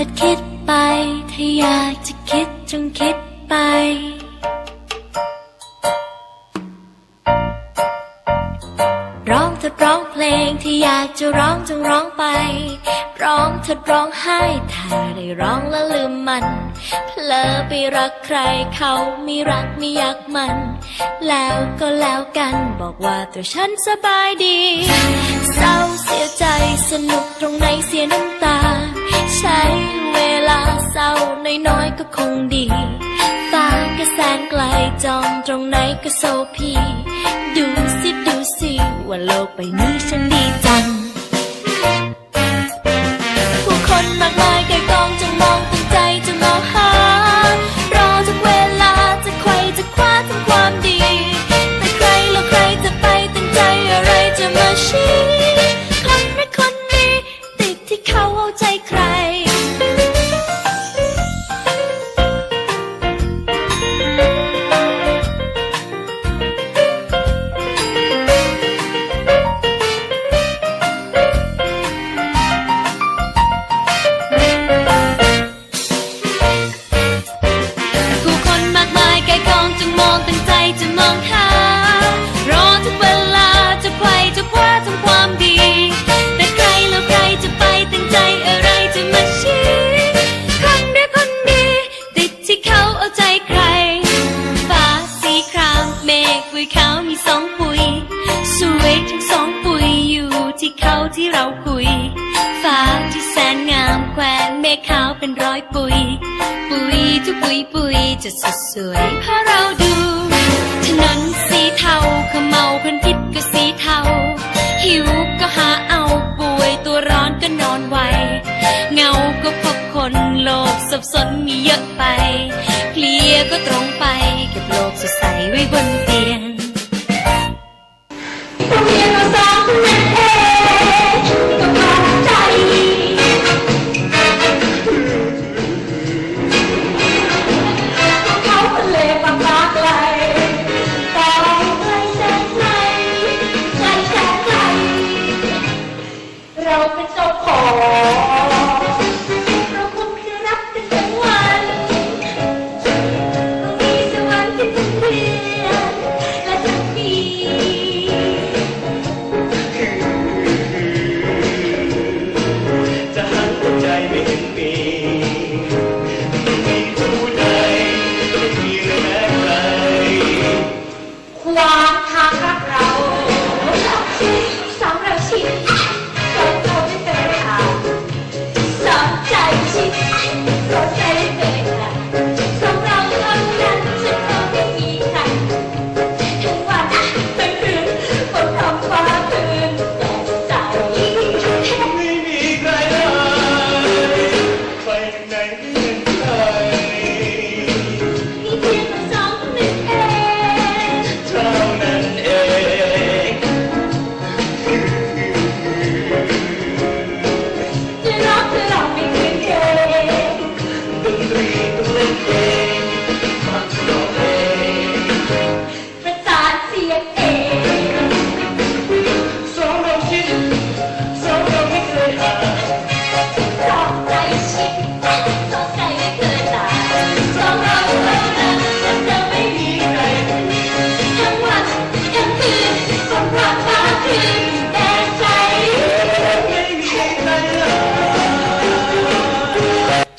อคิดไป ถ้าอยากจะคิดจงคิดไป ร้องเธอร้องเพลงที่อยากจะร้องจงร้องไป ร้องเธอร้องไห้ถ้าได้ร้องแล้วลืมมัน เพลอไปรักใครเขาไม่รักไม่อยากมัน แล้วก็แล้วกันบอกว่าตัวฉันสบายดี เศร้าเสียใจสนุกตรงไหนเสียน้ำตา ใช้เวลาเศร้าน้อยๆก็คงดี ฟ้าก็แสนไกลจองตรงไหนก็โซพี ดูสิดูสิว่าโลกใบนี้ฉันดีจัง ปุย ปุยทุกปุยปุยจะสดสวยเพราะเราดู ถนนสีเทาขมเมาควันพิษก็สีเทา หิวก็หาเอาป่วยตัวร้อนก็นอนไว เงาก็พบคนโลกสับสนมีเยอะไป เพลียก็ตรงไปเก็บโลกสดใสไว้บนเตียง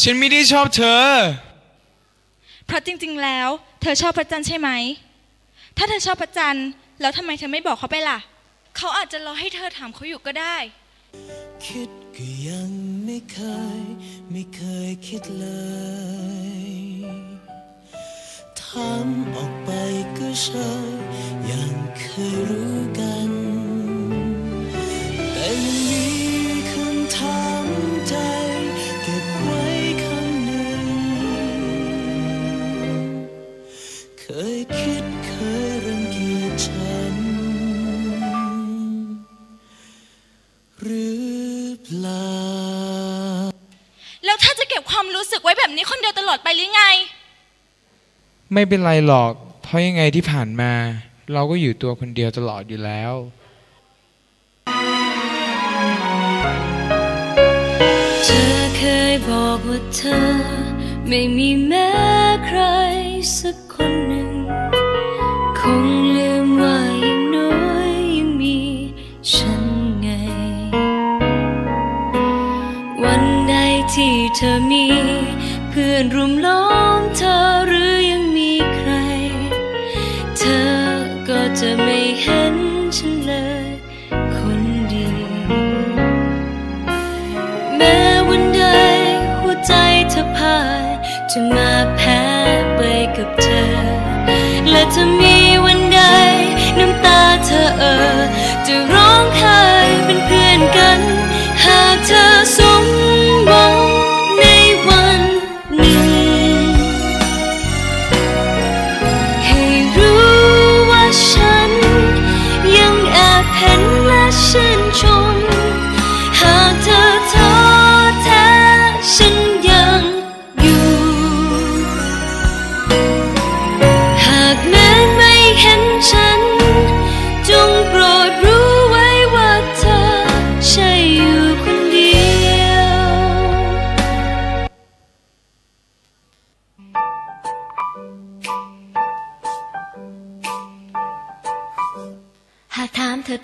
ฉันไม่ได้ชอบเธอ เพราะจริง ๆ แล้ว เธอชอบพระจันทร์ใช่ไหม ถ้าเธอชอบพระจันทร์แล้วทำไมเธอไม่บอกเขาไปล่ะ เขาอาจจะรอให้เธอถามเขาอยู่ก็ได้ คิดก็ยังไม่เคย ไม่เคยคิดเลยถามออกไปก็เฉยยังเคยรู้ หรือเปล่า แล้วถ้าจะเก็บความรู้สึกไว้แบบนี้คนเดียวตลอดไปหรือไง ไม่เป็นไรหรอก เพราะยังไงที่ผ่านมา เราก็อยู่ตัวคนเดียวตลอดอยู่แล้ว เธอเคยบอกว่าเธอ ไม่มีแม้ใครสักคน จะ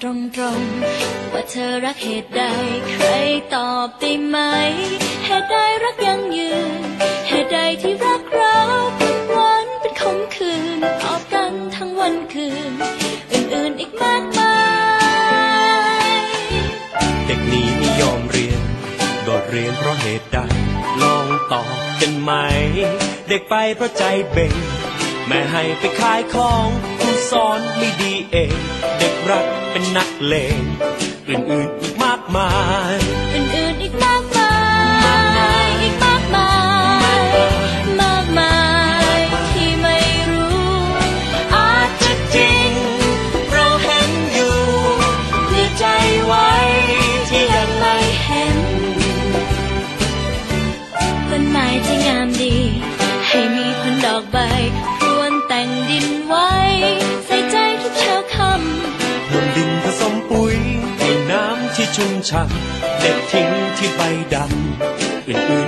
ตรงๆ ว่าเธอรักเหตุใด ใครตอบได้ไหม เหตุใดรักยังยืน เหตุใดที่รักเราทุกวันเป็นคมคืนตอบกันทั้งวันคืน อื่นๆอีกมากมาย เด็กนี้ไม่ยอมเรียนโดดเรียนเพราะเหตุใด ลองตอบกันไหม เด็กไปเพราะใจเบ่งแม่ให้ไปขายของครูสอนไม่ดีเอง เด็กรัก เป็นนักเลงอื่นๆอีกมากมายอื่นๆอีกมากมายอีกมากมายมากมายที่ไม่รู้ อาจจะจริง เราเห็นอยู่เพื่อใจไว้ที่ยังไม่เห็นต้นไม้ที่งามดี ให้มีผลดอกใบพรวนแต่งดิน ชังเด็ดทิ้งที่ใบดำอื่น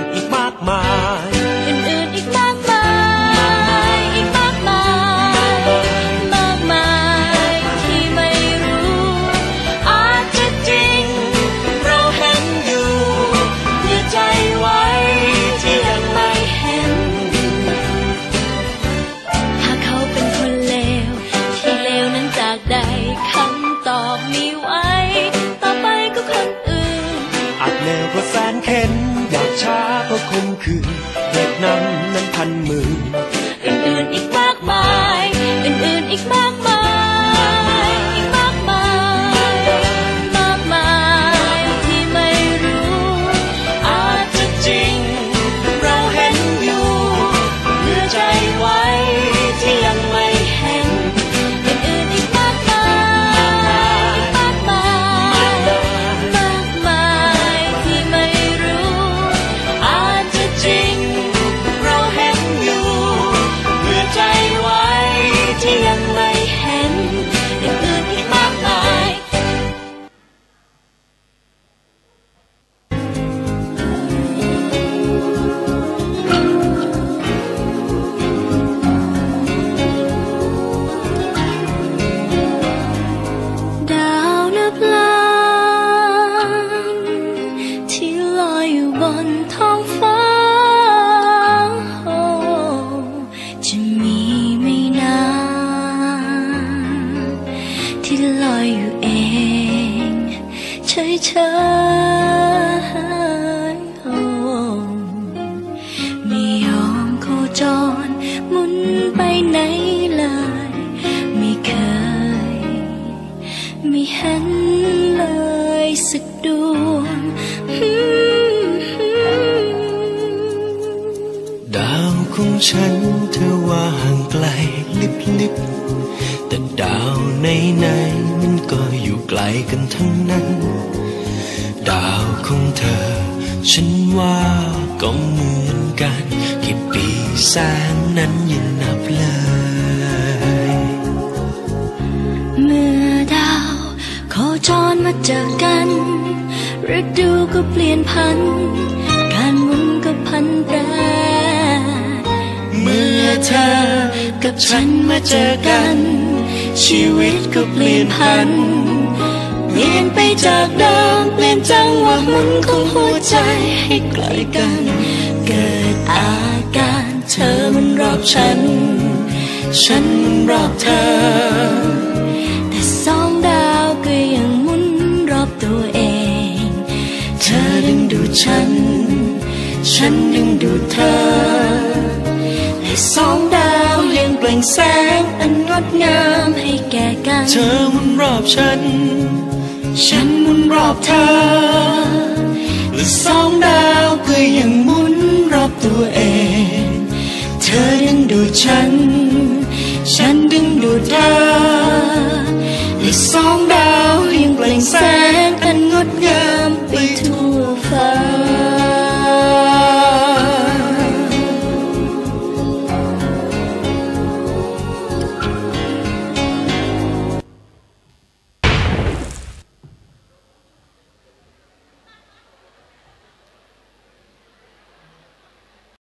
วง ดาวของฉันเธอว่าห่างไกลลิบลิบแต่ดาวในในมันก็อยู่ไกลกันทั้งนั้น ดาวของเธอ ฉันว่าก็เหมือนกันกี่ปีแสนนั้นยังนับเลยเมื่อดาวโคจรมาเจอ ก็เปลี่ยนพัน การหมุนก็พันแปรเมื่อเธอกับฉันมาเจอกัน ชีวิตก็เปลี่ยนพัน เปลี่ยนไปจากเดิมเปลี่ยนจังหวะหมุนของหัวใจให้ใกล้กัน เกิดอาการเธอมันรอบฉัน ฉันมันรอบเธอ ฉัน ฉันดึงดูเธอใละสองดาวยังเปล่งแสงอันงดงามให้แก่กัน เธอมุนรอบฉัน ฉันมุนรอบเธอ และสองดาวก็ยังมุนรอบตัวเอง เธอดึงดูฉัน ฉันดึงดูเธอ และสองดาว